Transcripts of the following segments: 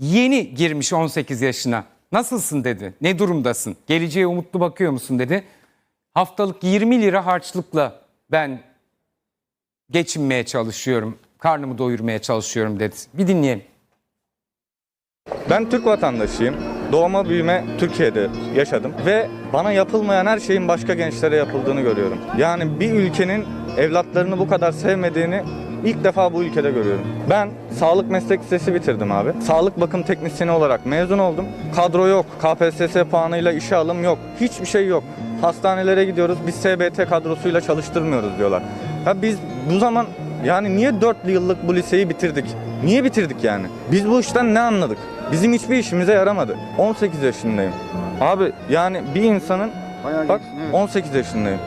Yeni girmiş 18 yaşına. Nasılsın dedi. Ne durumdasın? Geleceğe umutlu bakıyor musun dedi. Haftalık 20 lira harçlıkla ben geçinmeye çalışıyorum. Karnımı doyurmaya çalışıyorum dedi. Bir dinleyelim. Ben Türk vatandaşıyım. Doğma büyüme Türkiye'de yaşadım ve bana yapılmayan her şeyin başka gençlere yapıldığını görüyorum. Yani bir ülkenin evlatlarını bu kadar sevmediğini ilk defa bu ülkede görüyorum. Ben sağlık meslek lisesi bitirdim abi. Sağlık bakım teknisyeni olarak mezun oldum. Kadro yok, KPSS puanıyla işe alım yok. Hiçbir şey yok. Hastanelere gidiyoruz, biz SBT kadrosuyla çalıştırmıyoruz diyorlar. Ya biz bu zaman yani niye 4 yıllık bu liseyi bitirdik? Niye bitirdik yani? Biz bu işten ne anladık? Bizim hiçbir işimize yaramadı. 18 yaşındayım. Abi yani bir insanın Bayağı bak gençsin, evet. 18 yaşındayım.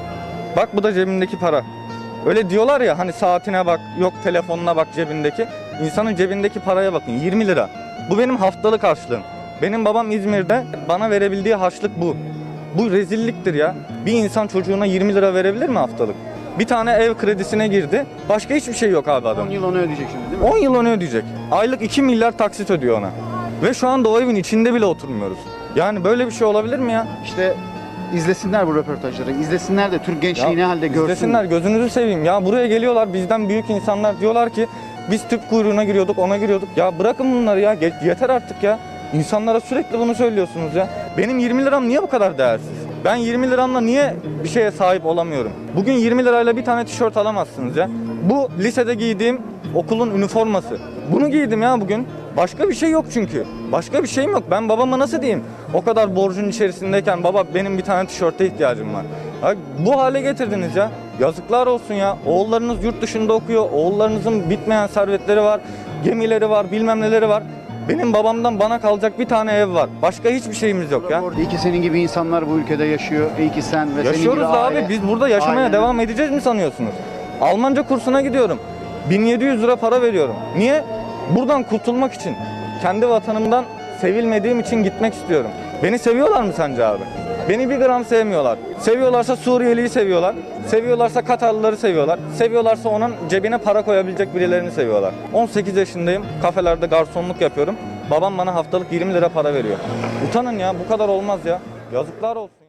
Bak bu da cebimdeki para. Öyle diyorlar ya hani saatine bak, yok telefonuna bak cebindeki. İnsanın cebindeki paraya bakın 20 lira. Bu benim haftalık harçlığım. Benim babam İzmir'de bana verebildiği harçlık bu. Bu rezilliktir ya. Bir insan çocuğuna 20 lira verebilir mi haftalık? Bir tane ev kredisine girdi. Başka hiçbir şey yok abi adam. 10 yıl onu ödeyecek şimdi değil mi? 10 yıl onu ödeyecek. Aylık 2 milyar taksit ödüyor ona. Ve şu anda o evin içinde bile oturmuyoruz. Yani böyle bir şey olabilir mi ya? İşte izlesinler bu röportajları. İzlesinler de Türk gençliği ne halde görsün. İzlesinler gözünüzü seveyim. Ya buraya geliyorlar bizden büyük insanlar diyorlar ki biz tüp kuyruğuna giriyorduk ona giriyorduk. Ya bırakın bunları ya yeter artık ya. İnsanlara sürekli bunu söylüyorsunuz ya. Benim 20 liram niye bu kadar değersiz? Ben 20 liramla niye bir şeye sahip olamıyorum? Bugün 20 lirayla bir tane tişört alamazsınız ya. Bu lisede giydiğim okulun üniforması. Bunu giydim ya bugün. Başka bir şey yok çünkü. Başka bir şeyim yok. Ben babama nasıl diyeyim? O kadar borcun içerisindeyken baba benim bir tane tişörte ihtiyacım var. Ya bu hale getirdiniz ya. Yazıklar olsun ya. Oğullarınız yurt dışında okuyor. Oğullarınızın bitmeyen servetleri var. Gemileri var, bilmem neleri var. Benim babamdan bana kalacak bir tane ev var. Başka hiçbir şeyimiz yok ya. İyi ki senin gibi insanlar bu ülkede yaşıyor. İyi ki sen ve senin Yaşıyoruz gibi da aile- abi. Biz burada yaşamaya ailen- devam edeceğiz mi sanıyorsunuz? Almanca kursuna gidiyorum. 1700 lira para veriyorum. Niye? Buradan kurtulmak için. Kendi vatanımdan sevilmediğim için gitmek istiyorum. Beni seviyorlar mı sence abi? Beni bir gram sevmiyorlar. Seviyorlarsa Suriyeliyi seviyorlar. Seviyorlarsa Katarlıları seviyorlar. Seviyorlarsa onun cebine para koyabilecek birilerini seviyorlar. 18 yaşındayım. Kafelerde garsonluk yapıyorum. Babam bana haftalık 20 lira para veriyor. Utanın ya bu kadar olmaz ya. Yazıklar olsun.